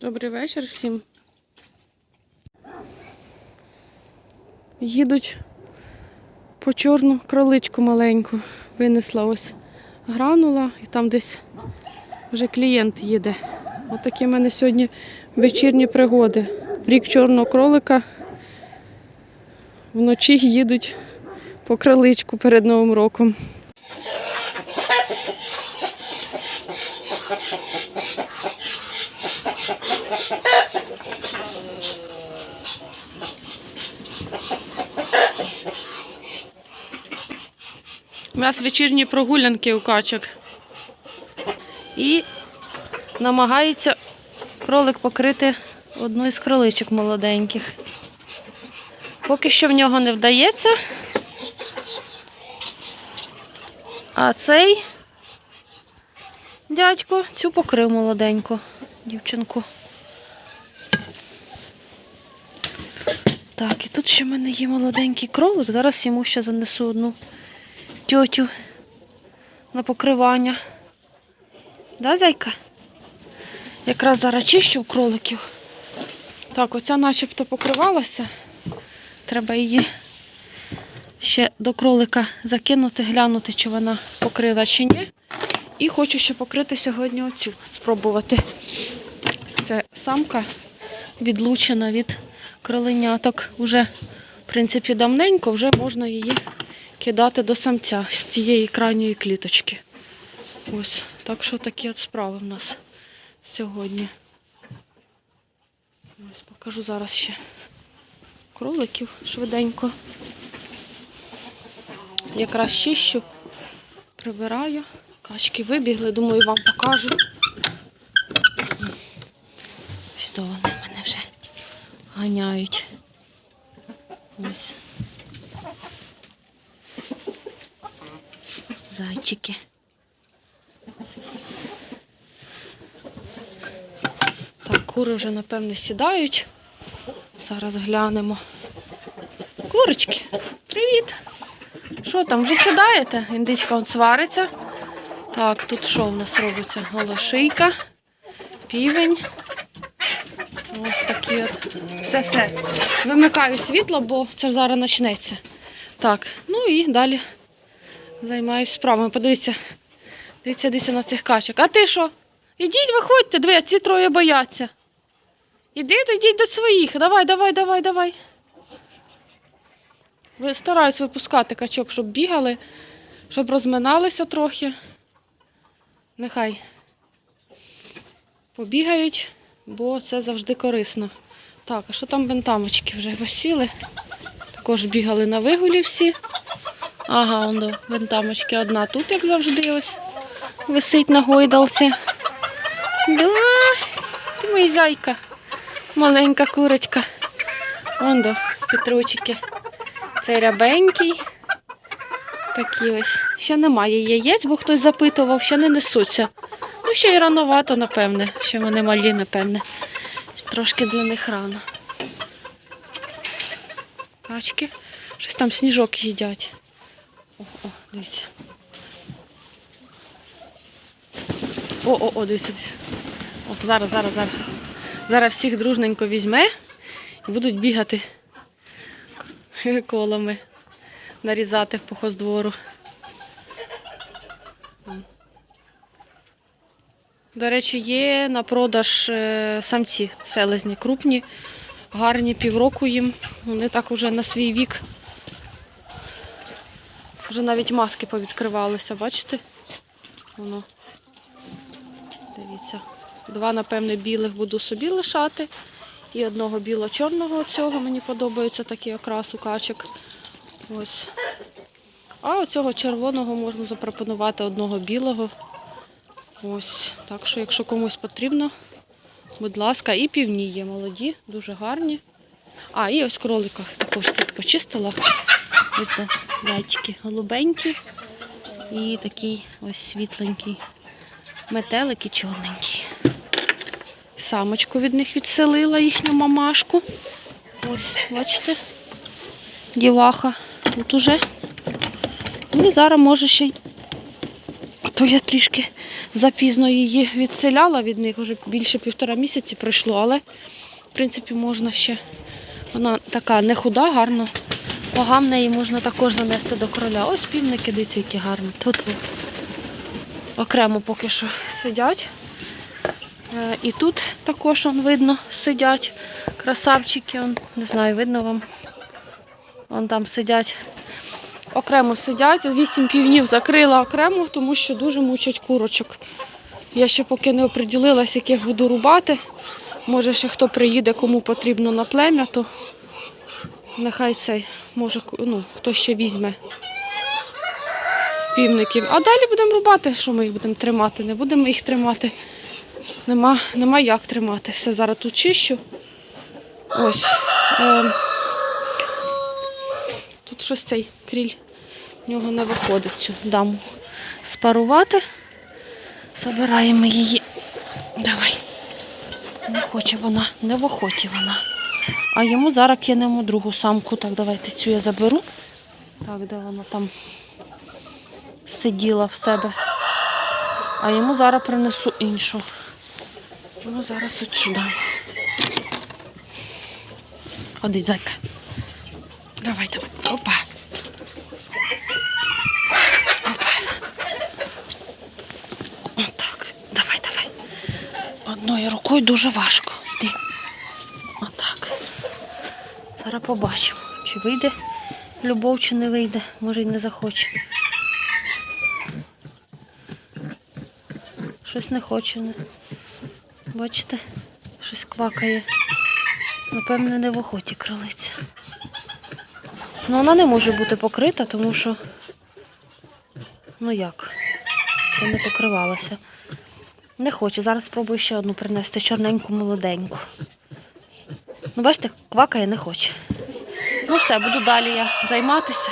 Добрий вечір всім. Їдуть по чорну кроличку маленьку. Винесла ось гранула і там десь вже клієнт їде. Отакі в мене сьогодні вечірні пригоди. Рік чорного кролика. Вночі їдуть по кроличку перед Новим роком. У нас вечірні прогулянки у качок. І намагається кролик покрити одну із кроличок молоденьких. Поки що в нього не вдається. А цей дядько цю покрив молоденьку дівчинку. Так, і тут ще в мене є молоденький кролик. Зараз йому ще занесу одну тьотю на покривання. Да, зайка? Якраз зараз чищу кроликів. Так, оця начебто покривалася. Треба її ще до кролика закинути, глянути, чи вона покрила чи ні. І хочу ще покрити сьогодні оцю, спробувати. Це самка відлучена від кроленяток. Уже, в принципі, давненько, вже можна її кидати до самця з тієї крайньої кліточки. Ось, так що такі от справи в нас сьогодні. Ось покажу зараз ще кроликів швиденько. Якраз чищу, прибираю. Качки вибігли, думаю, вам покажу. Ось то вони мене вже ганяють. Ось. Зайчики. Так, кури вже, напевне, сідають. Зараз глянемо. Курочки, привіт! Що там, вже сідаєте? Індичка он свариться. Так, тут що в нас робиться? Голошийка, півень. Ось такі от. Все-все. Вимикаю світло, бо це зараз почнеться. Так, ну і далі займаюся справами. Подивіться, дивіться, дивіться на цих качок. А ти що? Ідіть, виходьте, диви, ці троє бояться. Ідіть, ідіть до своїх. Давай, давай, давай, давай. Стараюсь випускати качок, щоб бігали, щоб розминалися трохи. Нехай побігають, бо це завжди корисно. Так, а що там бентамочки вже посіли? Також бігали на вигулі всі. Ага, он до бентамочки одна тут, як завжди, ось висить на гойдалці. Да, ти мій зайка, маленька курочка. Вон до петручики. Цей рябенький. Такі ось. Ще немає яєць, бо хтось запитував, ще не несуться. Ну, ще й рановато, напевне. Ще вони малі, напевне. Трошки для них рано. Качки. Щось там сніжок їдять. О, о, дивіться. О, о, о, дивіться. дивіться. О, зараз, зараз, зараз. Зараз всіх дружненько візьме і будуть бігати колами, нарізати по хоздвору. До речі, є на продаж е, самці селезні, крупні, гарні, півроку їм. Вони так уже на свій вік. Вже навіть маски повідкривалися, бачите? Воно. Дивіться. Два, напевне, білих буду собі лишати. І одного біло-чорного цього мені подобається такий окрас у качок. Ось. А оцього червоного можна запропонувати одного білого. Ось. Так що, якщо комусь потрібно, будь ласка, і півні є молоді, дуже гарні. А, і ось в кроликах також цих почистила. Ось де зайчики голубенькі і такий ось світленький метелик і чорненький. Самочку від них відселила їхню мамашку. Ось, бачите, діваха тут уже. І зараз може ще то я трішки запізно її відселяла від них, вже більше півтора місяці пройшло, але в принципі можна ще. Вона така не худа, гарно. В неї можна також занести до короля. Ось півники, дивіться, які гарні. Тут окремо поки що сидять. Е, І тут також он, видно сидять. Красавчики, он, не знаю, видно вам. Вон там сидять. Окремо сидять. Вісім півнів закрила окремо, тому що дуже мучать курочок. Я ще поки не оприділилась, яких буду рубати. Може, ще хто приїде, кому потрібно на плем'я, то нехай цей, може, ну, хто ще візьме півників. А далі будемо рубати, що ми їх будемо тримати. Не будемо їх тримати. Нема, нема як тримати. Все зараз тут чищу. Ось. Е, тут щось цей кріль. В нього не виходить цю даму спарувати. Забираємо її. Давай. Не хоче вона, не в охоті вона. А йому зараз кинемо другу самку. Так, давайте цю я заберу. Так, де вона там сиділа в себе. А йому зараз принесу іншу. Ну, зараз от сюди. Ходи, зайка. Давай, давай. Опа. Опа. Отак. Давай, давай. Одною рукою дуже важко. Йди. Отак. Зараз побачимо, чи вийде любов, чи не вийде. Може й не захоче. Щось не хоче. Бачите, щось квакає. Напевне, не в охоті кролиця. Ну, вона не може бути покрита, тому що. Ну як? Це не покривалася. Не хоче. Зараз спробую ще одну принести чорненьку молоденьку. Ну, бачите, квакає не хоче. Ну все, буду далі я займатися.